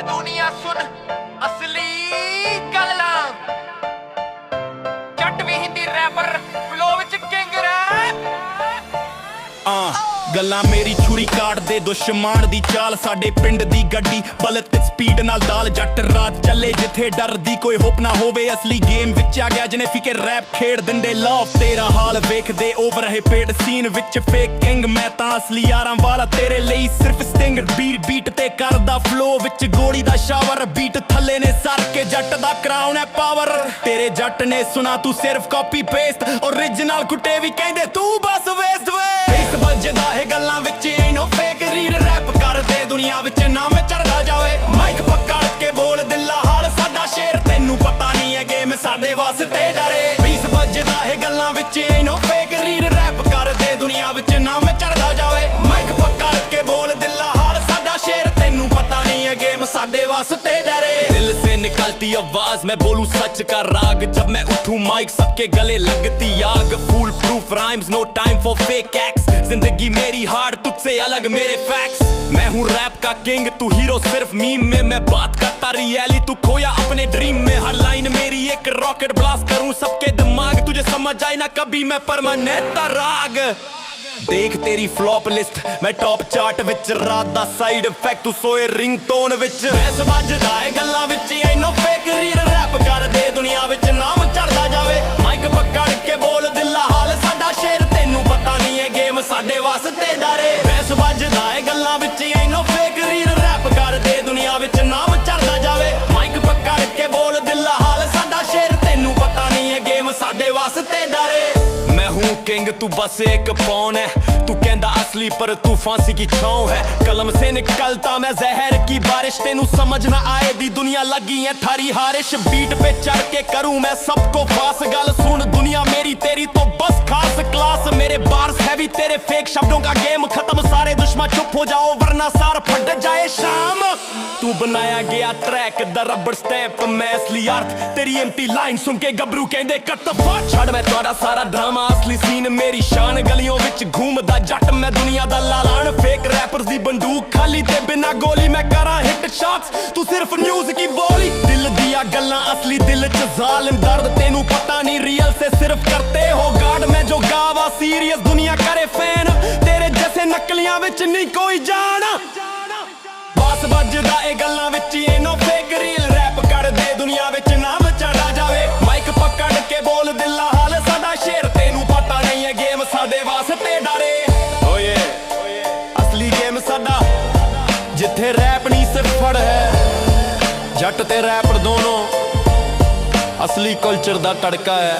ਏ ਦੁਨੀਆ ਸੁਣ, ਅਸਲੀ ਗੱਲਾਂ ਜੱਟ ਵੀ ਹਿੰਦੀ ਰੈਪਰ ਫਲੋ ਵਿੱਚ ਕਿੰਗ ਰੈਪ ਆ ਗੱਲਾਂ ਮੇਰੀ ਛੁਰੀ ਕਾਟਦੇ ਦੁਸ਼ਮਣ ਦੀ ਚਾਲ, ਸਾਡੇ ਪਿੰਡ ਦੀ ਗੱਡੀ ਬਲਤ ਤੇ ਸਪੀਡ ਨਾਲ ਦਾਲ ਜੱਟ ਰਾਤ ਚੱਲੇ ਜਿੱਥੇ ਡਰ ਦੀ ਕੋਈ ਹੋਪ ਨਾ ਹੋਵੇ, ਅਸਲੀ ਗੇਮ ਵਿੱਚ ਆ ਗਿਆ ਜਿਹਨੇ ਫਿਕੇ ਰੈਪ ਖੇਡ ਦਿੰਦੇ ਲਵ ਤੇਰਾ ਹਾਲ ਵੇਖਦੇ ਓਵਰ ਹੈ ਪੇਡ ਸੀਨ ਵਿੱਚ ਫੇਕ ਕਿੰਗ ਮੈਂ ਤਾਂ ਅਸਲੀ ਯਾਰਾਂ ਵਾਲਾ ਤੇਰੇ ਲਈ ਸਿਰਫ ਸਟਿੰਗ ਬੀਟ ਬੀਟ ਤੇ ਕਰਦਾ ਫਲੋ ਵਿੱਚ ਗੋਲੀ ਦਾ ਸ਼ਾਵਰ ਬੀਟ ਥੱਲੇ ਨੇ ਸਰ ਕੇ ਜੱਟ ਦਾ ਕਰਾਉਨ ਹੈ ਪਾਵਰ ਤੇਰੇ ਜੱਟ ਨੇ ਸੁਣਾ ਤੂੰ ਸਿਰਫ ਕਾਪੀ ਪੇਸਟ ਓਰੀਜਨਲ ਕੁੱਟੇ ਵੀ ਕਹਿੰਦੇ ਤੂੰ ਬਸ ਵੇਸਟ ਵੇ। ਇਸ ਵੱਜਦਾ ਹੈ ਗੱਲਾਂ ਵਿੱਚ ਇਹਨੋ ਫੇਕ ਰੀਲ ਰੈਪ ਕਰਦੇ, ਦੁਨੀਆ ਵਿੱਚ ਨਾਮ ਬਸ ਤੇ ਡਰੇ। ਪੀਸ ਵੱਜਦਾ ਹੈ ਗੱਲਾਂ ਵਿੱਚ ਇਨੋ ਫੇਕ ਰੀਲ ਰੈਪ ਕਰਦੇ ਦੁਨੀਆ ਵਿੱਚ ਨਾਮ ਚੜਦਾ ਜਾਵੇ। ਮਾਈਕ ਪੱਕਾ ਕੇ ਬੋਲ ਦਿੱਲਾ ਹਾਲ ਸਾਡਾ ਸ਼ੇਰ। ਤੈਨੂੰ ਪਤਾ ਨਹੀਂ ਹੈ ਗੇਮ ਸਾਡੇ ਵਾਸਤੇ ਡਰੇ। ਦਿਲ ਸੇ ਨਿਕਲਤੀ ਆਵਾਜ਼, ਮੈਂ ਬੋਲੂ ਸੱਚ ਦਾ ਰਾਗ। ਜਬ ਮੈਂ ਉਠੂ ਮਾਈਕ ਸਭ ਕੇ ਗਲੇ ਲੱਗਤੀ ਆਗ। Foolproof rhymes no time for fake ex ਜ਼ਿੰਦਗੀ ਮੇਰੀ ਹਾਰਡ से अलग मेरे फैक्ट्स मैं हूँ रैप का किंग तू हीरो सिर्फ मीम में मैं बात करता रियली तू खोया अपने ड्रीम में हर लाइन मेरी एक रॉकेट ब्लास्ट करूं सबके दिमाग तुझे समझ आए ना कभी मैं परमानेंट राग ਦੇਖ ਤੇਰੀ ਫਲॉप ਲਿਸਟ ਮੈਂ ਟੌਪ ਚਾਰਟ ਵਿੱਚ ਰਾਤ ਦਾ ਸਾਈਡ ਇਫੈਕਟ ਤੂੰ ਸੋਏ ਰਿੰਗਟੋਨ ਵਿੱਚ ਵੈਸ ਵੱਜਦਾ ਏ ਗੱਲਾਂ ਵਿੱਚ ਐਨੋ ਫੇਕ ਇਹ ਗੇਮ ਸਾਡੇ ਵਾਸਤੇ ਡਰੇ मैं हूँ किंग तू बस एक पौन है तू कहता असली पर तू फांसी की छाओ है कलम से निकलता मैं जहर की बारिश तेनू समझ ना आए दी दुनिया लगी है थारी हारिश बीट पे चढ़ के करूं मैं सबको फास गल सुन दुनिया मेरी तेरी तो बस खास क्लास मेरे बार्स हैवी तेरे फेक शब्दों का गेम खत्म सारे दुश्मन चुप हो जाओ वरना सार फट जाए शाम तू बनाया गया ट्रैक द रबड़ स्टैप मैं असली अर्थ तेरी एम्प्टी लाइन सुन के गबरू कहते कत्तफा छड़ मैं तुम्हारा सारा ड्रामा ਮੇਰੀ ਸ਼ਾਨ ਗਲੀਆਂ ਵਿੱਚ ਘੁੰਮਦਾ ਜੱਟ, ਮੈਂ ਦੁਨੀਆ ਦਾ ਲਾਲਾਨ। ਫੇਕ ਰੈਪਰਸ ਦੀ ਬੰਦੂਕ ਖਾਲੀ ਤੇ ਬਿਨਾ ਗੋਲੀ, ਮੈਂ ਕਰਾਂ ਹਿੱਟ ਸ਼ਾਟਸ ਤੂੰ ਸਿਰਫ ਨਿਊਜ਼ ਕੀ ਬੋਲੀ? ਦਿਲ ਦੀਆਂ ਗੱਲਾਂ ਅਸਲੀ ਦਿਲ ਚ ਜ਼ਾਲਿਮ। ਦਰਦ ਤੈਨੂੰ ਪਤਾ ਨਹੀਂ ਰੀਅਲ ਸੇ ਸਿਰਫ ਕਰਤੇ ਹੋ ਗਾਡ ਮੈਂ ਜੋ ਗਾਵਾ ਸੀਰੀਅਸ ਦੁਨੀਆ ਕਰੇ ਫੈਨ ਤੇਰੇ ਜੈਸੇ ਨਕਲੀਆਂ ਵਿੱਚ ਨਹੀਂ ਕੋਈ ਜਾਣ। ਬਾਸ ਵੱਜਦਾ ਇਹ ਗੱਲਾਂ ਵਿੱਚ ਇਹਨੋ ਫੇਕ ਰੀਲ ਫੜ ਹੈ। ਜੱਟ ਤੇ ਰੈਪਰ ਦੋਨੋਂ। ਅਸਲੀ ਕਲਚਰ ਦਾ ਤੜਕਾ ਹੈ।